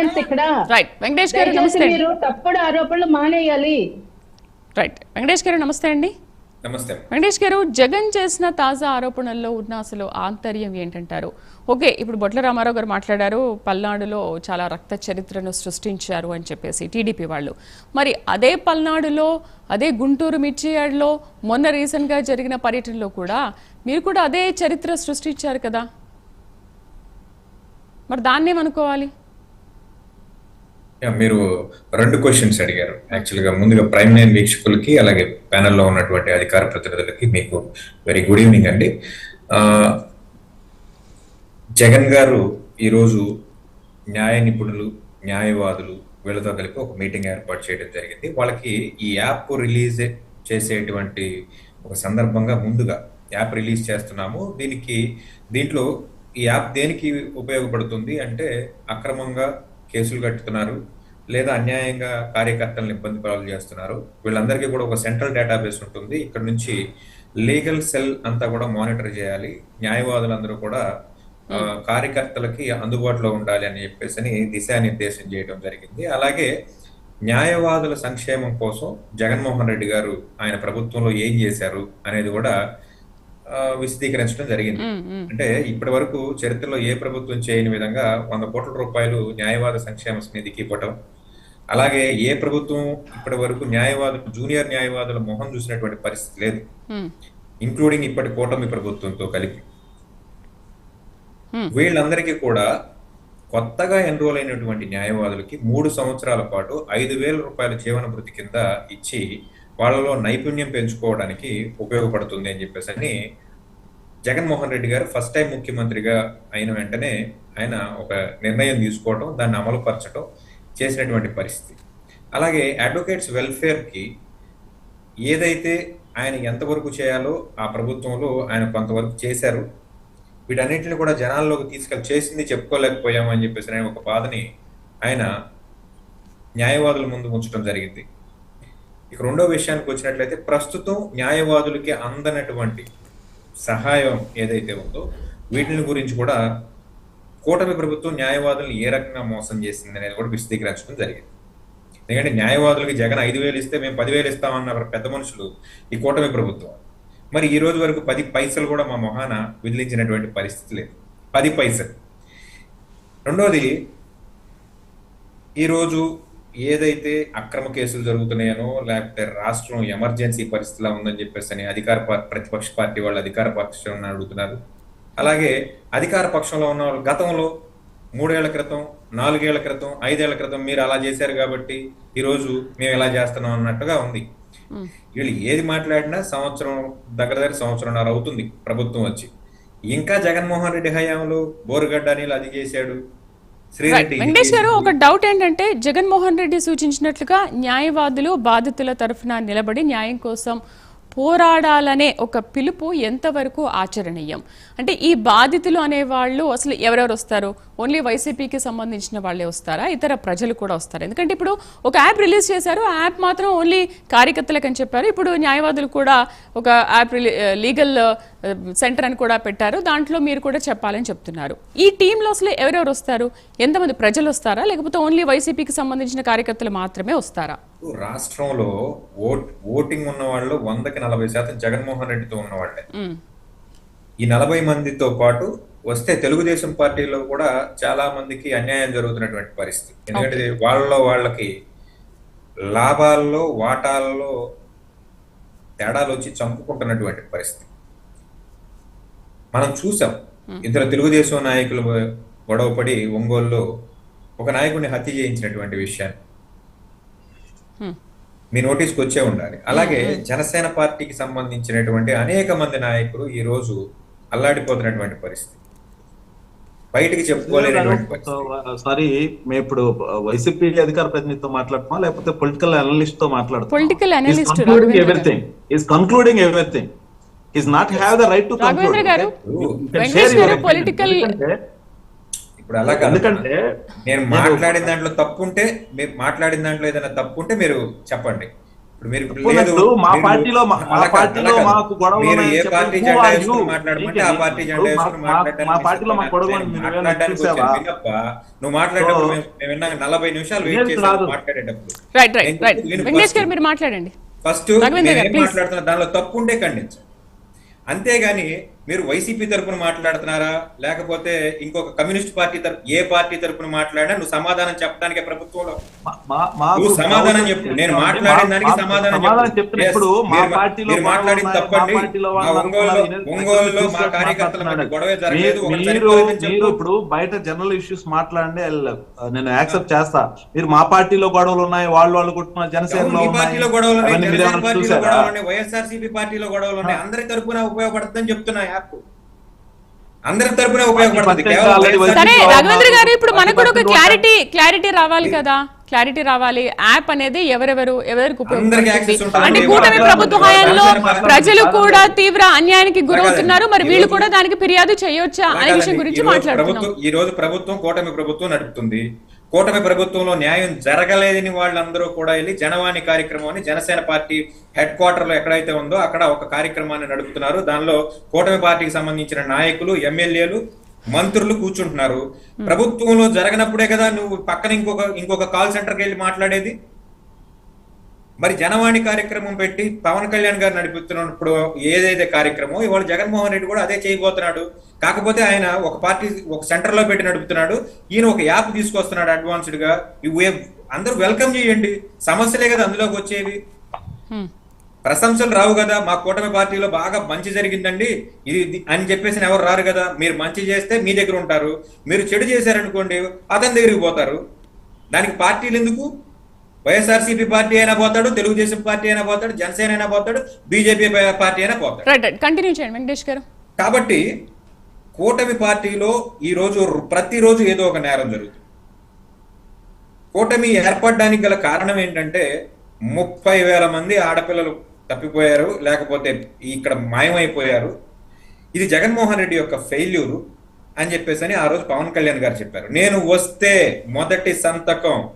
Independence ఇక్కడ. Right Venkatesh గారు నమస్తే మీరు తప్పుడు ఆరోపణలు మానేయాలి. రైట్ వెంకటేష్ గారు నమస్తే అండి. నమస్తే. వెంకటేష్ గారు జగన్ చేసిన తాజా ఆరోపణల్లో ఉన్న అసలు ఆంతర్యం ఏంటంటారు? ఓకే ఇప్పుడు బొట్ల రామారావు గారు మాట్లాడారు పల్నాడులో చాలా రక్త చరిత్రను సృష్టించారు అని చెప్పేసి టీడీపీ వాళ్ళు. మరి అదే పల్నాడులో అదే గుంటూరు మిర్చియాడ్లో మొన్న రీసెంట్గా జరిగిన పర్యటనలో కూడా మీరు కూడా అదే చరిత్ర సృష్టించారు కదా? మరి దాన్ని ఏమనుకోవాలి యా, మీరు రెండు క్వశ్చన్స్ అడిగారు. యాక్చువల్గా ముందుగా ప్రైమ్ నైన్ వీక్షకులకి అలాగే ప్యానెల్లో ఉన్నటువంటి అధికార ప్రతినిధులకి మీకు వెరీ గుడ్ ఈవినింగ్ అండి. జగన్ గారు ఈరోజు న్యాయ నిపుణులు న్యాయవాదులు వీళ్ళతో కలిపి ఒక మీటింగ్ ఏర్పాటు చేయడం జరిగింది. వాళ్ళకి ఈ యాప్ రిలీజ్ చేసేటువంటి ఒక సందర్భంగా ముందుగా యాప్ రిలీజ్ చేస్తున్నాము. దీనికి దీంట్లో ఈ యాప్ దేనికి ఉపయోగపడుతుంది అంటే అక్రమంగా కేసులు కట్టుతున్నారు లేదా అన్యాయంగా కార్యకర్తలను ఇబ్బంది పాలు చేస్తున్నారు. వీళ్ళందరికీ కూడా ఒక సెంట్రల్ డేటాబేస్ ఉంటుంది. ఇక్కడ నుంచి లీగల్ సెల్ అంతా కూడా మానిటర్ చేయాలి. న్యాయవాదులందరూ కూడా ఆ, కార్యకర్తలకి అందుబాటులో ఉండాలి అని చెప్పేసి దిశానిర్దేశం చేయడం జరిగింది. అలాగే న్యాయవాదుల సంక్షేమం కోసం జగన్మోహన్ రెడ్డి గారు ఆయన ప్రభుత్వంలో ఏం చేశారు అనేది కూడా విశదీకరించడం జరిగింది. అంటే ఇప్పటి వరకు చరిత్రలో ఏ ప్రభుత్వం చేయని విధంగా వంద కోట్ల రూపాయలు న్యాయవాద సంక్షేమ నిధికి ఇవ్వటం అలాగే ఏ ప్రభుత్వం ఇప్పటి వరకు న్యాయవాదులు జూనియర్ న్యాయవాదుల మొహం చూసినటువంటి పరిస్థితి లేదు ఇంక్లూడింగ్ ఇప్పటి కూటమి ప్రభుత్వంతో కలిపి. వీళ్ళందరికీ కూడా కొత్తగా ఎన్రోల్ అయినటువంటి న్యాయవాదులకి మూడు సంవత్సరాల పాటు ఐదు వేల రూపాయల జీవన భృతి కింద ఇచ్చి వాళ్ళలో నైపుణ్యం పెంచుకోవడానికి ఉపయోగపడుతుంది అని చెప్పేసి అని జగన్మోహన్ రెడ్డి గారు ఫస్ట్ టైం ముఖ్యమంత్రిగా అయిన వెంటనే ఆయన ఒక నిర్ణయం తీసుకోవడం దాన్ని అమలుపరచడం చేసినటువంటి పరిస్థితి. అలాగే అడ్వకేట్స్ వెల్ఫేర్కి ఏదైతే ఆయన ఎంతవరకు చేయాలో ఆ ప్రభుత్వంలో ఆయన కొంతవరకు చేశారు. వీటన్నిటిని కూడా జనాల్లోకి తీసుకెళ్ళి చేసింది చెప్పుకోలేకపోయాము అని చెప్పేసి ఆయన ఒక బాధని ఆయన న్యాయవాదుల ముందు ఉంచడం జరిగింది. ఇక రెండో విషయానికి వచ్చినట్లయితే ప్రస్తుతం న్యాయవాదులకి అందనటువంటి సహాయం ఏదైతే ఉందో వీటిని గురించి కూడా కూటమి ప్రభుత్వం న్యాయవాదులను ఏ రకంగా మోసం చేసింది అనేది కూడా విశదీకరించడం జరిగింది. ఎందుకంటే న్యాయవాదులకి జగన్ ఐదు వేలు ఇస్తే మేము పదివేలు ఇస్తామన్న పెద్ద మనుషులు ఈ కూటమి ప్రభుత్వం. మరి ఈ రోజు వరకు పది పైసలు కూడా మా మొహాన విదిలించినటువంటి పరిస్థితి లేదు. పది పైసలు. రెండోది ఈరోజు ఏదైతే అక్రమ కేసులు జరుగుతున్నాయనో లేకపోతే రాష్ట్రం ఎమర్జెన్సీ పరిస్థితిలా ఉందని చెప్పేసి అని అధికార ప్రతిపక్ష పార్టీ వాళ్ళు అధికార పక్షం అడుగుతున్నారు. అలాగే అధికార పక్షంలో ఉన్న వాళ్ళు గతంలో మూడేళ్ళ క్రితం నాలుగేళ్ళ క్రితం ఐదేళ్ళ క్రితం మీరు అలా చేశారు కాబట్టి ఈరోజు మేము ఇలా చేస్తున్నాం అన్నట్టుగా ఉంది. వీళ్ళు ఏది మాట్లాడినా సంవత్సరం దగ్గర దగ్గర సంవత్సరంన్నర అవుతుంది ప్రభుత్వం వచ్చి. ఇంకా జగన్మోహన్ రెడ్డి హయాంలో బోరుగడ్డ అనిల్ అది చేశాడు. వెంకటేష్ గారు. ఒక డౌట్ ఏంటంటే జగన్మోహన్ రెడ్డి సూచించినట్లుగా న్యాయవాదులు బాధితుల తరఫున నిలబడి న్యాయం కోసం పోరాడాలనే ఒక పిలుపు ఎంతవరకు ఆచరణీయం? అంటే ఈ బాధితులు అనేవాళ్ళు అసలు ఎవరెవరు వస్తారు? ఓన్లీ వైసీపీకి సంబంధించిన వాళ్ళే వస్తారా? ఇతర ప్రజలు కూడా వస్తారు? ఎందుకంటే ఇప్పుడు ఒక యాప్ రిలీజ్ చేశారు. ఆ యాప్ మాత్రం ఓన్లీ కార్యకర్తలకు అని చెప్పారు. ఇప్పుడు న్యాయవాదులు కూడా ఒక యాప్ రిలీ లీగల్ సెంటర్ అని కూడా పెట్టారు. దాంట్లో మీరు కూడా చెప్పాలని చెప్తున్నారు. ఈ టీంలో అసలు ఎవరెవరు వస్తారు? ఎంతమంది ప్రజలు వస్తారా? లేకపోతే ఓన్లీ వైసీపీకి సంబంధించిన కార్యకర్తలు మాత్రమే వస్తారా? రాష్ట్రంలో ఓట్ ఓటింగ్ ఉన్న వాళ్ళు వందకి నలభై శాతం జగన్మోహన్ రెడ్డితో ఉన్న వాళ్ళే. మ్మ్. ఈ నలభై మందితో పాటు వస్తే తెలుగుదేశం పార్టీలో కూడా చాలా మందికి అన్యాయం జరుగుతున్నటువంటి పరిస్థితి. ఎందుకంటే వాళ్ళలో వాళ్ళకి లాభాల్లో వాటాల్లో తేడాలు వచ్చి చంపుకుంటున్నటువంటి పరిస్థితి. మనం చూసాం. ఇద్దరు తెలుగుదేశం నాయకులు గొడవపడి ఒంగోలులో ఒక నాయకుడిని హత్య చేయించినటువంటి విషయాన్ని. మీ నోటీస్కి వచ్చే ఉండాలి. అలాగే జనసేన పార్టీకి సంబంధించినటువంటి అనేక మంది నాయకులు ఈ రోజు అల్లాడిపోతున్నటువంటి పరిస్థితి. బయటికి చెప్పుకోలేనటువంటి సారీ మేము ఇప్పుడు వైసీపీ అధికార ప్రతినిధితో మాట్లాడుతున్నా లేకపోతే political అనలిస్ట్తో Raghavendra everything is concluding everything is not have the right to political ఇప్పుడు అలా ఎందుకంటే నేను మాట్లాడిన దాంట్లో తప్పు ఉంటే మీరు మాట్లాడిన దాంట్లో ఏదైనా తప్పు ఉంటే మీరు చెప్పండి ఇప్పుడు మీరు మా మీరు- పార్టీలో మా- పార్టీలో. మాకు మీరు ఏ పార్టీ జెండా వేసుకుని? మాట్లాడమంటే ఆ పార్టీ జెండా వేసుకుని మా- మాట్లాడడానికి మా పార్టీలో మాకు నువ్వేమైనా మాట్లాడడానికి. నువ్వు మాట్లాడేటప్పుడు మేము- విన్నాక నలభై నిమిషాలు వెయిట్ వినేది చేసాం రాదు. మాట్లాడేటప్పుడు రైట్ రైట్ నేను రైట్ విను వెంకటేష్ first. గారు మీరు మాట్లాడండి ఫస్ట్ నేను. మాట్లాడుతున్నా దానిలో తప్పు ఉంటే ఖండించు అంతేగాని మీరు వైసీపీ తరపున మాట్లాడుతున్నారా? లేకపోతే ఇంకొక కమ్యూనిస్ట్ పార్టీ తరపు ఏ పార్టీ తరపున మాట్లాడినా నువ్వు సమాధానం చెప్పడానికే ప్రభుత్వంలో నువ్వు సమాధానం చెప్పు. నేను మాట్లాడిన దానికి సమాధానం చెప్పు. మీరు- మాట్లాడింది తప్పండి. మా వాళ్ళు ఒంగోలులో మా కార్యకర్తల. గొడవ జరగలేదు. ఇప్పుడు బయట జనరల్ ఇష్యూస్ మాట్లాడండి నేను యాక్సెప్ట్ చేస్తా. మీరు మా పార్టీలో గొడవలు ఉన్నాయి వాళ్ళు వాళ్ళు కొట్టుకున్నారు జనసేనలో పార్టీలో గొడవలు ఉన్నాయి వైఎస్ఆర్సీపీ పార్టీలో గొడవలు ఉన్నాయి. అందరి తరపున ఉపయోగపడుతుందని చెప్తున్నా. యాప్ అందరి తరపున ఉపయోగపడుతుంది. సరే రఘువేంద్ర గారు ఇప్పుడు మనకు కూడా ఒక క్లారిటీ క్లారిటీ రావాలి కదా? క్లారిటీ రావాలి. యాప్ అనేది ఎవరెవరు ఎవరికి ఉంటుంది. అంటే కూటమి. ప్రభుత్వ హయాంలో. ప్రజలు కూడా తీవ్ర అన్యాయానికి గురవుతున్నారు. మరి వీళ్ళు కూడా దానికి ఫిర్యాదు చేయొచ్చా అనే విషయం గురించి ఈ రోజు మాట్లాడుతున్నాం. ప్రభుత్వం ఈ రోజు ప్రభుత్వం కూటమి ప్రభుత్వం నడుపుతుంది. కూటమి ప్రభుత్వంలో న్యాయం జరగలేదని వాళ్ళందరూ కూడా వెళ్ళి జనవాణి కార్యక్రమం అని జనసేన పార్టీ హెడ్ క్వార్టర్లో ఎక్కడైతే ఉందో అక్కడ ఒక కార్యక్రమాన్ని నడుపుతున్నారు. దానిలో కూటమి పార్టీకి సంబంధించిన నాయకులు ఎమ్మెల్యేలు మంత్రులు కూర్చుంటున్నారు. ప్రభుత్వంలో జరగనప్పుడే కదా నువ్వు పక్కన ఇంకొక ఇంకొక కాల్ సెంటర్కి వెళ్ళి మాట్లాడేది? మరి జనవాణి కార్యక్రమం పెట్టి పవన్ కళ్యాణ్ గారు నడిపిస్తున్నప్పుడు ఏదైతే కార్యక్రమం ఇవాళ జగన్మోహన్ రెడ్డి కూడా అదే చేయబోతున్నాడు. కాకపోతే ఆయన ఒక పార్టీ ఒక సెంటర్లో పెట్టి నడుపుతున్నాడు. ఈయన ఒక యాప్ తీసుకొస్తున్నాడు అడ్వాన్స్డ్గా. ఇవి అందరూ వెల్కమ్ చేయండి. సమస్యలే కదా అందులోకి వచ్చేవి. ప్రశంసలు రావు కదా మా కూటమి పార్టీలో బాగా మంచి జరిగిందండి. ఇది అని చెప్పేసి ఎవరు రారు కదా మీరు మంచి చేస్తే మీ దగ్గర ఉంటారు. మీరు చెడు చేశారనుకోండి అతని దగ్గరికి పోతారు. దానికి పార్టీలు ఎందుకు? వైఎస్ఆర్సీపీ పార్టీ అయినా పోతాడు తెలుగుదేశం పార్టీ అయినా పోతాడు జనసేన అయినా పోతాడు బీజేపీ పార్టీ అయినా పోతాడు. కంటిన్యూ చేయండి వెంకటేష్ గారు. కాబట్టి కూటమి పార్టీలో ఈ రోజు ప్రతిరోజు ఏదో ఒక నేరం జరుగుతుంది. కూటమి ఏర్పడడానికి గల కారణం ఏంటంటే ముప్పై వేల మంది ఆడపిల్లలు తప్పిపోయారు లేకపోతే ఇక్కడ మాయమైపోయారు. ఇది జగన్మోహన్ రెడ్డి యొక్క ఫెయిల్యూరు అని చెప్పేసి అని ఆ రోజు పవన్ కళ్యాణ్ గారు చెప్పారు. నేను వస్తే మొదటి సంతకం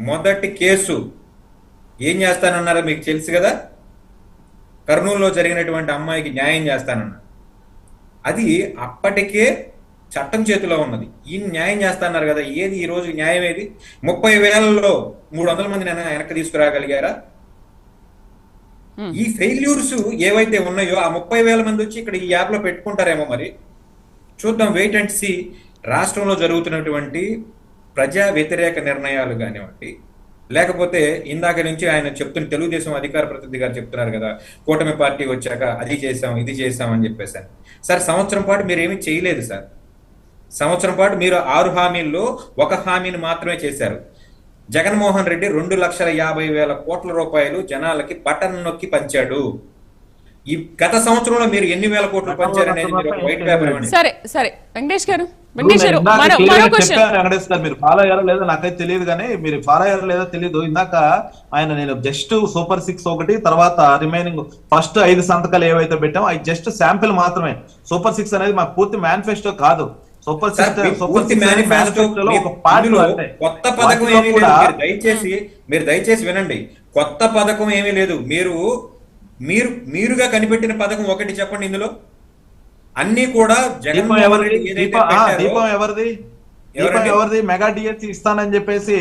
మొదటి కేసు. ఏం చేస్తానన్నారో మీకు తెలుసు కదా? కర్నూలులో జరిగినటువంటి అమ్మాయికి న్యాయం చేస్తానన్నారు. అది అప్పటికే చట్టం చేతిలో ఉన్నది. ఈ న్యాయం చేస్తున్నారు కదా? ఏది ఈ రోజు న్యాయం ఏది ముప్పై వేలలో మూడు వందల మంది వెనక్కి తీసుకురాగలిగారా? Hmm. ఈ ఫెయిల్యూర్స్ ఏవైతే ఉన్నాయో ఆ ముప్పై వేల మంది వచ్చి ఇక్కడ ఈ యాప్లో పెట్టుకుంటారేమో మరి. చూద్దాం వెయిట్ అండ్ సి రాష్ట్రంలో జరుగుతున్నటువంటి ప్రజా వ్యతిరేక నిర్ణయాలు కానివ్వండి లేకపోతే ఇందాక నుంచి ఆయన చెప్తున్న తెలుగుదేశం అధికార ప్రతినిధి గారు చెప్తున్నారు కదా కూటమి పార్టీ వచ్చాక అది చేసాం ఇది చేసాం అని చెప్పేసి సార్ సంవత్సరం పాటు మీరు ఏమి చేయలేదు సార్. సంవత్సరం పాటు మీరు ఆరు హామీల్లో ఒక హామీని మాత్రమే చేశారు. జగన్మోహన్ రెడ్డి రెండు లక్షల యాభై వేల కోట్ల రూపాయలు జనాలకి బటన్ నొక్కి పంచాడు. ఈ గత సంవత్సరంలో మీరు ఎన్ని వేల కోట్లు పంచారనేది మీరు ఒక వైట్ పేపర్ సరే సరే. వెంకటేష్ గారు వెంకటేష్ గారు మీరు ఫాలో అయ్యారో లేదో నాకైతే తెలియదు కానీ మీరు ఫాలో అయ్యారో లేదో తెలియదు ఇందాక ఆయన నేను జస్ట్ సూపర్ సిక్స్ ఒకటి తర్వాత రిమైనింగ్ ఫస్ట్ ఐదు సంతకాలు ఏవైతే పెట్టామో అవి జస్ట్ శాంపిల్ మాత్రమే. సూపర్ సిక్స్ అనేది మా పూర్తి మేనిఫెస్టో కాదు. సూపర్ కొత్త పథకం ఏమీ లేదు. మీరు దయచేసి మీరు దయచేసి వినండి. కొత్త పథకం ఏమీ లేదు. మీరు మీరు మీరుగా కనిపెట్టిన పథకం ఒకటి చెప్పండి ఇందులో. అన్ని కూడా జగన్మోహన్ ఎవరిది? రెడ్డి దీపం ఎవరిది? దీపం? ఎవరిది? మెగా డిఎస్సి ఇస్తానని చెప్పేసి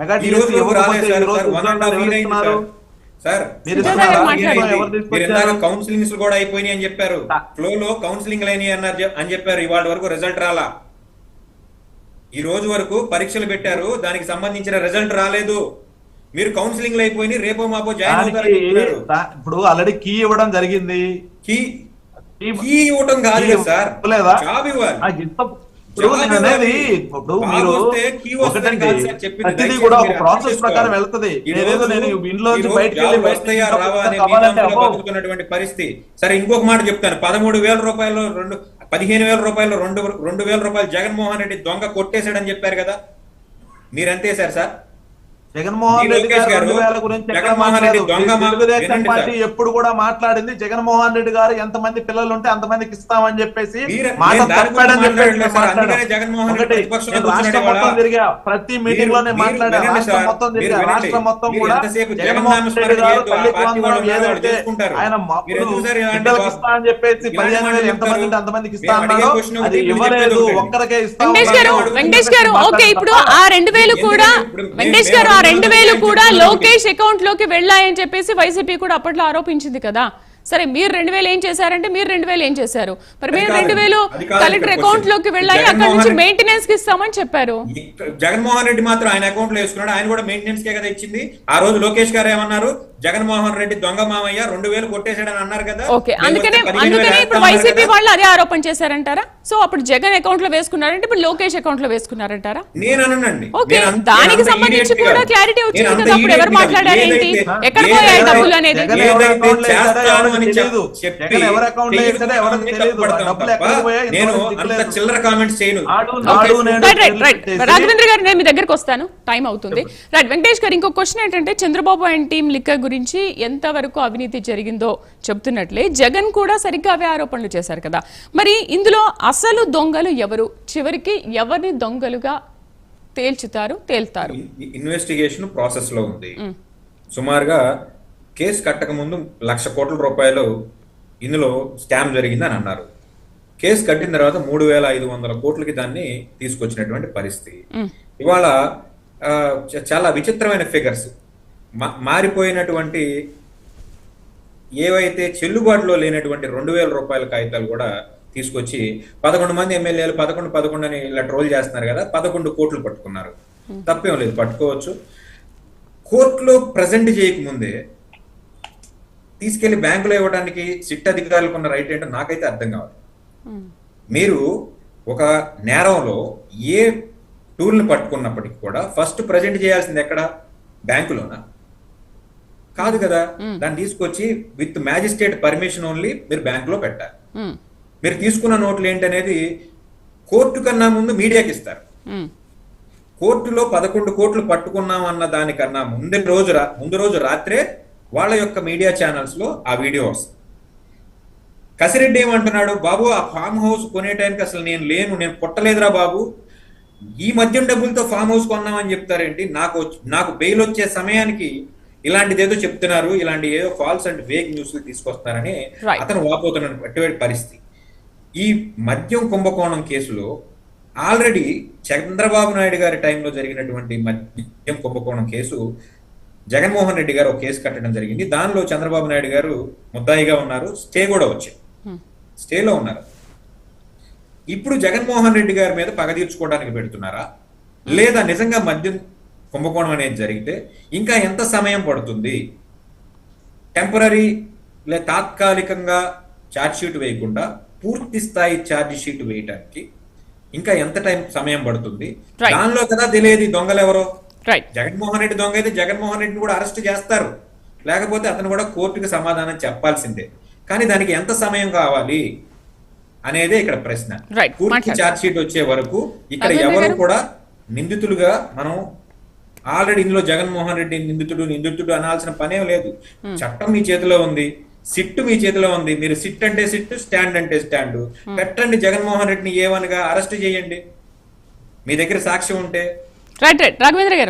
మెగా డిఎస్సి ఎవరు సార్. మీరు కౌన్సిలింగ్స్ కూడా అయిపోయినాయి అని చెప్పారు. ఫ్లో లో కౌన్సిలింగ్ అయినాయి అన్నారు అని చెప్పారు. ఇవాళ వరకు రిజల్ట్ రాలా. ఈ రోజు వరకు పరీక్షలు పెట్టారు. దానికి సంబంధించిన రిజల్ట్ రాలేదు. మీరు కౌన్సిలింగ్ అయిపోయి రేపో మాపో జాయిన్ దా- ఇప్పుడు ఆల్రెడీ కీ ఇవ్వడం జరిగింది. కీ కీ ఇవ్వటం కాదు సార్? జాబ్ ఇవ్వాలి. ఇప్పుడు నేను అనేది. ఇప్పుడు మీరు ఒకటండి. ప్రతిదీ కూడా ఒక ప్రాసెస్ ప్రకారం. వెళ్తది రోజు- నేను ఇంట్లో బయటకు వెళ్ళి పరిస్థితి సరే ఇంకొక మాట చెప్తాను పదమూడు వేల రూపాయలు రెండు పదిహేను వేల రూపాయలు రెండు రెండు వేల రూపాయలు జగన్మోహన్ రెడ్డి దొంగ కొట్టేశాడని చెప్పారు కదా మీరు ఎంత వేశారు సార్ జగన్మోహన్ రెడ్డి గారు రెండు వేల గురించి మాట్లాడారు? తెలుగుదేశం పార్టీ. ఎప్పుడు కూడా మాట్లాడింది జగన్మోహన్ రెడ్డి గారు ఎంతమంది పిల్లలు ఉంటే అంతమందికి ఇస్తామని చెప్పేసి మాట తప్పాడని చెప్పేసి రాష్ట్రం మొత్తం తిరిగా ప్రతి మీటింగ్లోనే మీరు మాట్లాడా వినండి రాష్ట్రం. మొత్తం తిరిగా. రాష్ట్రం మొత్తం కూడా జగన్మోహన్ రెడ్డి గారు స్మరణ తల్లి చేయొద్దు, ఆ పార్టీ వందనం వాళ్ళు ఏదైతే. ఆయన బిడ్డలకు వా- ఇస్తా అని చెప్పేసి పదిహేను వేలు ఎంతమంది ఉంటే. అంతమందికి ఇస్తా అన్నాడు అది ఇవ్వలేదు. ఒక్కరికే ఇస్తా వెంకటేష్ గారు ఓకే ఇప్పుడు ఆ రెండు వేలు కూడా వెంకటేష్ గారు రెండు వేలు కూడా లోకేష్ అకౌంట్లోకి వెళ్ళాయని చెప్పేసి వైసీపీ కూడా అప్పట్లో ఆరోపించింది కదా. సరే మీరు రెండు వేలు ఏం చేశారంటే మీరు రెండు వేలు ఏం చేశారు మరి మీరు రెండు వేలు కలెక్టర్ అకౌంట్. లోకి వెళ్ళాయి అక్కడ నుంచి మెయింటెనెన్స్కి ఇస్తామని చెప్పారు జగన్మోహన్ రెడ్డి మాత్రం ఆయన అకౌంట్లో వేసుకున్నాడు ఆయన కూడా మెయింటెనెన్స్ కే కదా ఇచ్చింది ఆ రోజు లోకేష్ గారు ఏమన్నారు జగన్మోహన్ రెడ్డి దొంగ మామయ్య రెండు వేలు కొట్టేశాడని అన్నారు కదా ఓకే అందుకనే అందుకనే ఇప్పుడు వైసీపీ. వాళ్ళు అదే ఆరోపణ చేశారంటారా సో అప్పుడు జగన్ అకౌంట్లో వేసుకున్నారంటే ఇప్పుడు లోకేష్ అకౌంట్లో వేసుకున్నారంటారా నేను అననండి ఓకే, దానికి సంబంధించి కూడా clarity వచ్చింది కదా, అప్పుడు ఎవరు. మాట్లాడారు ఏంటి? ఎక్కడ పోయాయి డబ్బులు అనేది? తెలియదు. జగన్ ఎవరి అకౌంట్లో తెలియదు. డబ్బులు పోయాయి నేను అంత. చిల్లర కామెంట్స్ చేయను. రాఘవేంద్ర గారు నేను మీ దగ్గరకు వస్తాను. టైం అవుతుంది. రైట్ వెంకటేష్ గారు ఇంకో క్వశ్చన్ ఏంటంటే చంద్రబాబు అండ్ టీం లిక్కర్ గురించి ఎంతవరకు అవినీతి జరిగిందో చెప్తున్నట్లే. జగన్ కూడా సరిగ్గా అవే ఆరోపణలు చేశారు కదా. మరి ఇందులో అసలు దొంగలు ఎవరు? చివరికి ఎవరిని దొంగలుగా తేల్చుతారు తేల్తారు? ఇన్వెస్టిగేషన్ ప్రాసెస్లో ఉంది. సుమారుగా కేసు కట్టక ముందు లక్ష కోట్ల రూపాయలు ఇందులో స్కామ్ జరిగిందని అన్నారు. కేసు కట్టిన తర్వాత మూడు వేల ఐదు వందల కోట్లకి దాన్ని తీసుకొచ్చినటువంటి పరిస్థితి. ఇవాళ చాలా విచిత్రమైన ఫిగర్స్ మారిపోయినటువంటి ఏవైతే చెల్లుబాటులో లేనటువంటి రెండు వేల రూపాయల కాగితాలు కూడా తీసుకొచ్చి పదకొండు మంది ఎమ్మెల్యేలు పదకొండు పదకొండు అని ఇలా ట్రోల్ చేస్తున్నారు కదా పదకొండు కోట్లు పట్టుకున్నారు. తప్పేం లేదు పట్టుకోవచ్చు. కోర్టులో ప్రజెంట్ చేయకముందే తీసుకెళ్ళి బ్యాంకులో ఇవ్వడానికి సిట్ అధికారులకు ఉన్న రైట్ ఏంటో నాకైతే అర్థం కావాలి మీరు ఒక నేరంలో ఏ టూల్ని పట్టుకున్నప్పటికి కూడా ఫస్ట్ ప్రజెంట్ చేయాల్సింది ఎక్కడ? బ్యాంకులోనా? కాదు కదా. దాన్ని తీసుకొచ్చి విత్ మ్యాజిస్ట్రేట్ పర్మిషన్ ఓన్లీ మీరు బ్యాంకులో పెట్టాలి. ఉమ్, మీరు తీసుకున్న నోట్లు ఏంటనేది కోర్టు కన్నా ముందు మీడియాకి ఇస్తారు. కోర్టులో పదకొండు కోట్లు పట్టుకున్నాం అన్న దానికన్నా ముందు రోజు ముందు రోజు రాత్రే వాళ్ళ యొక్క మీడియా ఛానల్స్లో ఆ వీడియో వస్తుంది. కసిరెడ్డి ఏమంటున్నాడు బాబు ఆ ఫామ్ హౌస్ కొనే టైంకి అసలు నేను లేను నేను పుట్టలేదురా బాబు. ఈ మద్యం డబ్బులతో ఫామ్ హౌస్ కొన్నామని చెప్తారేంటి? నాకు నాకు బెయిల్ వచ్చే సమయానికి ఇలాంటిది ఏదో చెప్తున్నారు ఇలాంటి ఏదో ఫాల్స్ అండ్ వేగ్ న్యూస్ తీసుకొస్తున్నారని Right. అతను వాపోతున్నటువంటి పరిస్థితి. ఈ మద్యం కుంభకోణం కేసులో ఆల్రెడీ చంద్రబాబు నాయుడు గారి టైంలో జరిగినటువంటి మద్యం కుంభకోణం కేసు జగన్మోహన్ రెడ్డి గారు ఒక కేసు కట్టడం జరిగింది. దానిలో చంద్రబాబు నాయుడు గారు ముద్దాయిగా ఉన్నారు. స్టే కూడా వచ్చాయి స్టేలో ఉన్నారు. ఇప్పుడు జగన్మోహన్ రెడ్డి గారి మీద పగ తీర్చుకోవడానికి పెడుతున్నారా? లేదా నిజంగా మద్యం కుంభకోణం అనేది జరిగితే ఇంకా ఎంత సమయం పడుతుంది? టెంపరీ లే తాత్కాలికంగా ఛార్జ్ షీట్ వేయకుండా పూర్తి స్థాయి ఛార్జ్ షీట్ వేయడానికి ఇంకా ఎంత టైం సమయం పడుతుంది. దానిలో కదా తెలియదు దొంగలు ఎవరో. రైట్ జగన్మోహన్ రెడ్డి దొంగ అయితే జగన్మోహన్ రెడ్డిని కూడా అరెస్ట్ చేస్తారు. లేకపోతే అతను కూడా కోర్టుకి సమాధానం చెప్పాల్సిందే. కానీ దానికి ఎంత సమయం కావాలి అనేదే ఇక్కడ ప్రశ్న. పూర్తి. ఛార్జ్ షీట్ వచ్చే వరకు ఇక్కడ ఎవరు? కూడా నిందితులుగా మనం ఆల్రెడీ ఇందులో జగన్మోహన్ రెడ్డి నిందితుడు నిందితుడు అనాల్సిన పనేం లేదు. చట్టం మీ చేతిలో ఉంది. సిట్ మీ చేతిలో ఉంది. మీరు సిట్ అంటే సిట్ స్టాండ్ అంటే స్టాండ్. పెట్టండి జగన్మోహన్ రెడ్డిని ఏవనగా అరెస్ట్ చేయండి. మీ దగ్గర సాక్ష్యం ఉంటే. రైట్ రైట్ రాఘవేంద్ర గారు.